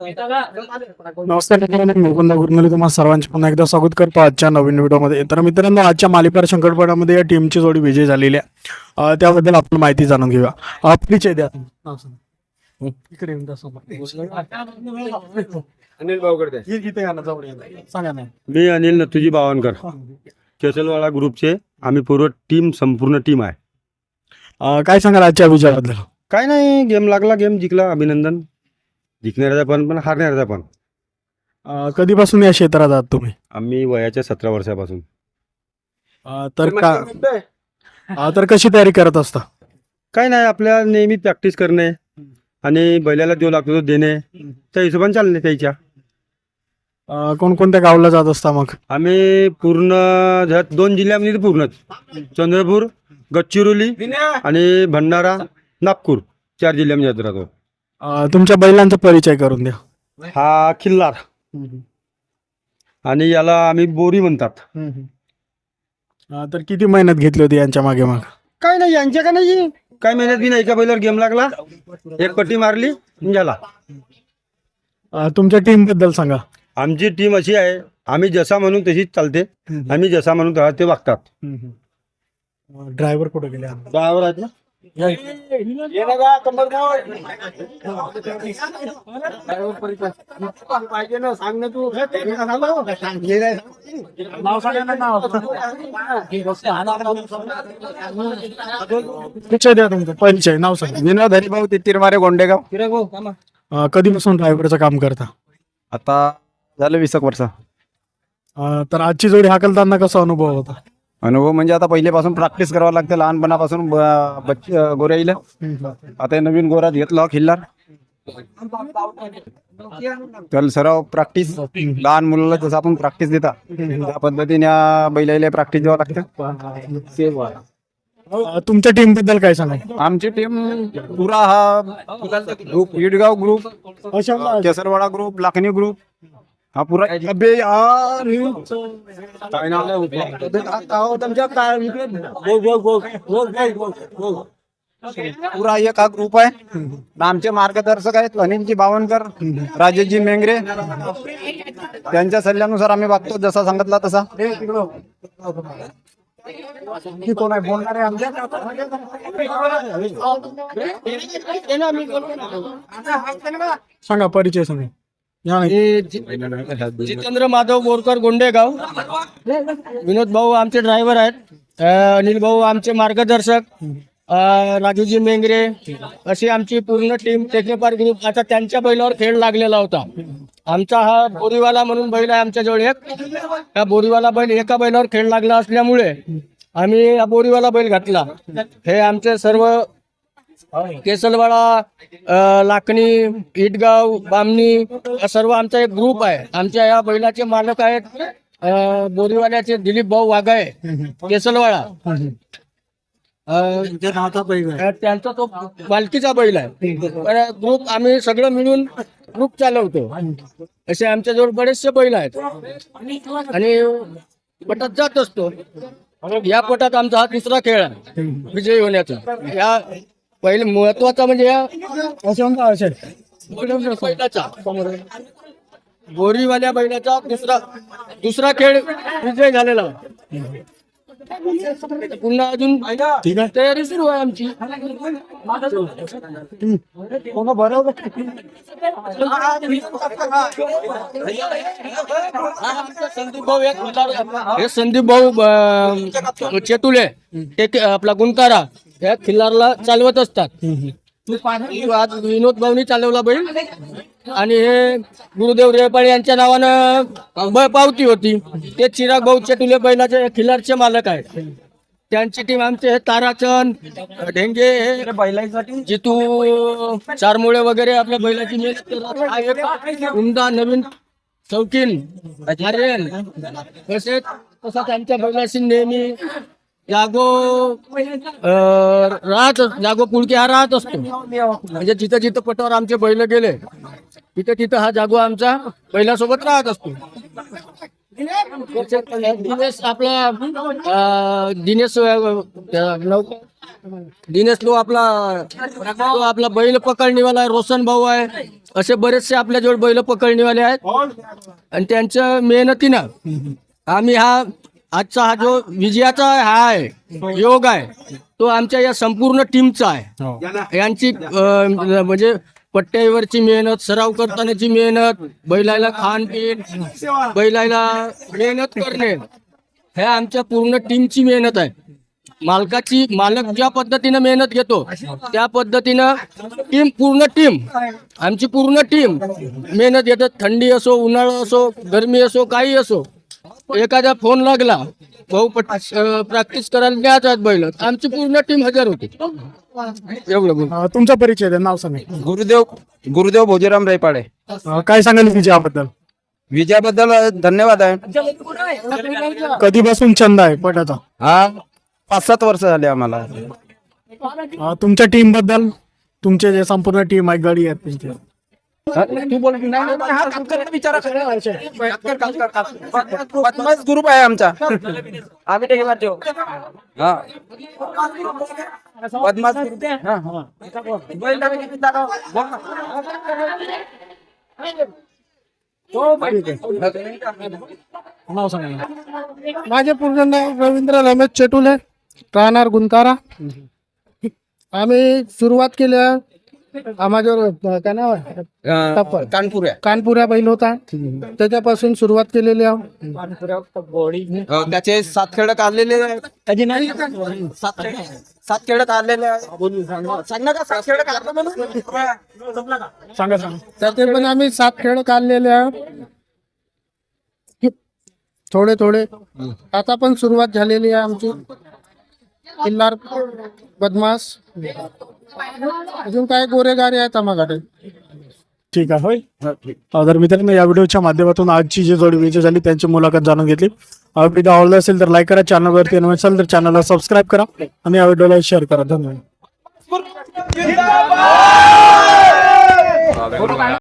नमस्कार मित्रांनो, मी मुकुंद गुरनुले तुम्हाला सर्वांचे पुन्हा एकदा स्वागत करतो आजच्या नवीन व्हिडिओमध्ये. तर मित्रांनो आजच्या मालिकार शंकरपटामध्ये या टीमची जोडी विजय झालेली आहे. त्याबद्दल आपण माहिती जाणून घेऊया. परिचय द्या. इकडे. अनिल. सांगा ना. मी अनिल नथुजी बावनकर. केसलवाडा ग्रुपचे आम्ही पूर्व टीम संपूर्ण टीम आहे. काय सांगाल आजच्या विजयाबद्दल? काय नाही गेम लागला गेम जिंकला. अभिनंदन. जिंकणाऱ्याचा पण पण हारणाऱ्याचा पण. अं, कधीपासून या क्षेत्रात आहात तुम्ही? आम्ही वयाच्या सतरा वर्षापासून. अं, तर का अं, तर कशी तयारी करत असता? काय नाही आपल्या नेहमी प्रॅक्टिस करणे आणि बैलाला देऊ लागतो तो देणे. त्या हिशोबाने चालणे त्याच्या. अं, कोणकोणत्या गावाला जात असता मग? आम्ही पूर्ण दोन जिल्ह्यामध्ये तर पूर्णच. चंद्रपूर गडचिरोली आणि भंडारा नागपूर. चार जिल्ह्यामध्ये जात राहतो. अं, तुमच्या बैलांचा परिचय करून द्या. हा खिल्लार. आणि याला आम्ही बोरी म्हणतात. अं, तर किती मेहनत घेतली होती यांच्या मागे माग? काय नाही यांच्या का नाही? काय मेहनत बी नाही एका बैलावर गेम लागला. एक पट्टी मारली झाला. अं, तुमच्या टीमबद्दल सांगा. आमची टीम अशी आहे आम्ही जसा म्हणून तशीच चालते. आम्ही जसा म्हणून तसा ते वागतात. ड्रायव्हर कुठे गेले? ड्रायव्हर आहेत ना? परिचय द्या तुमचा परिचय नाव सांग विनोद हरिभाऊ तिरमारे गोंडेगाव अं, कधीपासून ड्रायव्हरचं काम करता आता झालं वीस एक वर्ष. अं, तर आजची जोडी हाकलताना कसा अनुभव होता? अनुभव म्हणजे आता पहिल्यापासून प्रॅक्टिस करावं लागते. लहानपणापासून ब- बच्च गोऱ्याईला आता हे नवीन गोऱ्यात घेतलं खिल्लार. तर सराव प्रॅक्टिस लहान मुलाला जसं आपण प्रॅक्टिस देता त्या पद्धतीने या बैलाला प्रॅक्टिस द्यावं लागतं. अं, तुमच्या टीमबद्दल काय सांगा आमची टीम पुरा हा group Idgaon group Kesarwada group Lakhani group हा पुरा अबे यार काय आहे? पुरा एक हा ग्रुप आहे. आमचे मार्गदर्शक आहेत अनिलजी बावनकर राजेशजी मेंगरे. त्यांच्या सल्ल्यानुसार आम्ही वागतो जसा सांगितला तसा. की कोण आहे? बोलणारे आमच्या? सांगा परिचय सांगा. जितेंद्र माधव बोरकर गोंडेगाव. विनोद भाऊ आमचे ड्रायव्हर आहेत. अं, अनिल भाऊ आमचे मार्गदर्शक. अं, राजूजी मेंगरे. अशी आमची पूर्ण टीम टेक्निपार ग्रुप आता त्यांच्या बैलावर खेळ लागलेला होता. आमचा हा बोरीवाला म्हणून बैल आहे आमच्याजवळ एक. हा बोरीवाला बैल एका बैलावर खेळ लागला असल्यामुळे आम्ही हा बोरीवाला बैल घातला. हे आमचे सर्व केसलवाडा लाखणी इटगाव बामणी हा सर्व आमचा एक ग्रुप आहे. आमच्या या बैलाचे मालक आहेत बोरीवाल्याचे दिलीप भाऊ वाघाय केसलवाडा. त्यांचा तो मालकीचा बैल आहे. ग्रुप आम्ही सगळं मिळून ग्रुप चालवतो. असे आमच्याजवळ बरेचसे बैल आहेत. आणि पटात जात असतो. या पटात आमचा हा तिसरा खेळ आहे विजयी होण्याचा. या पहिले महत्त्वाचा म्हणजे या बैलाचा. बोरीवाल्या बैलाचा दुसरा दुसरा खेळ विजय झालेला. पुन्हा अजून तयारी सुरू आहे आमची. संदीप भाऊ हे संदीप भाऊ चेतुले एक आपला गुंतारा या खिल्लारला चालवत असतात. आज विनोद भाऊनी चालवला बैल. आणि हे गुरुदेव रेपाळे यांच्या नावानं पावती होती. ते चिराग भाऊ चेटुले बैलाचे खिल्लारचे मालक आहेत. त्यांची टीम आमचे हे ताराचंद ढेंगे हे बैलासाठी जितू चारमुळे वगैरे आपल्या बैलाची उमदा नवीन शौकीन आर्यन तसेच तसा त्यांच्या बैलाशी नेहमी जागो राहत जागो पुळके हा राहत असतो. म्हणजे जिथं जिथं पटावर आमचे बैल गेले तिथं तिथं हा जागो आमचा बैलासोबत राहत असतो. दिनेश आपला दिनेश दिनेश लो आपला तो आपला बैल पकडणीवाला आहे रोशन भाऊ आहे. असे बरेचसे आपल्याजवळ बैल पकडणीवाले आहेत. आणि त्यांच्या मेहनतीनं आम्ही हा आजचा हा जो विजयाचा हा आहे योग आहे तो आमच्या या संपूर्ण टीमचा आहे. हो. यांची अं, म्हणजे पट्ट्यावरची मेहनत सराव करतानाची मेहनत बैलाला खानपीन बैलाला मेहनत करणे हे आमच्या पूर्ण टीमची मेहनत आहे. मालकाची मालक ज्या पद्धतीनं मेहनत घेतो त्या पद्धतीनं टीम पूर्ण टीम आमची पूर्ण टीम मेहनत घेतात. थंडी असो उन्हाळा असो गरमी असो काही असो. एखादा फोन लागला भाऊ प्रॅक्टिस करायला न्यायचा बैल आमची पूर्ण टीम हजर होती. एवढं बोल. अ, तुमचा परिचय द्या नाव सांगा. गुरुदेव गुरुदेव भोजीराम रायपाडे. अ, काय सांगाल विजयाबद्दल? विजयाबद्दल धन्यवाद आहे. कधीपासून छंद आहे पटाचा? हा पाच सात वर्ष झाले आम्हाला. अ, तुमच्या टीमबद्दल तुमचे जे संपूर्ण टीम आहे गडी आहेत त्यांचे. बदमाश ग्रुप आहे. आमचा. हा. बदमाश group. हा, हा. नाव सांगा. माझे पूर्ण नाव रवींद्र रमेश चेटुले राहणार गुंतारा आम्ही सुरुवात केल्या माझ्यावर काय नाव आहे? कानपूर आहे कानपुऱ्या. बैल होता. त्याच्यापासून सुरुवात केलेली आहे. अं, त्याचे सात खेळ काढलेले आहेत. सात खेळ सात खेळ काढलेले आहेत. सांग. ना का सात खेळ काढले म्हणून. सांगा सांगा. त्याचे पण आम्ही सात खेळ काढलेले आहे. थोडे थोडे. आता पण सुरुवात झालेली आहे आमची. किल्लार बदमास अजून काय गोरेगारे आहेत आम्हाकडे? ठीक आहे होय. अ, तर मित्रांनो या व्हिडिओच्या माध्यमातून आजची जी जोडी विजय झाली त्यांची मुलाखत जाणून घेतली. हा व्हिडिओ आवडला असेल तर लाईक करा चॅनलवरती नवीन असेल तर चॅनलला सबस्क्राईब करा आणि या व्हिडिओला शेअर करा. धन्यवाद.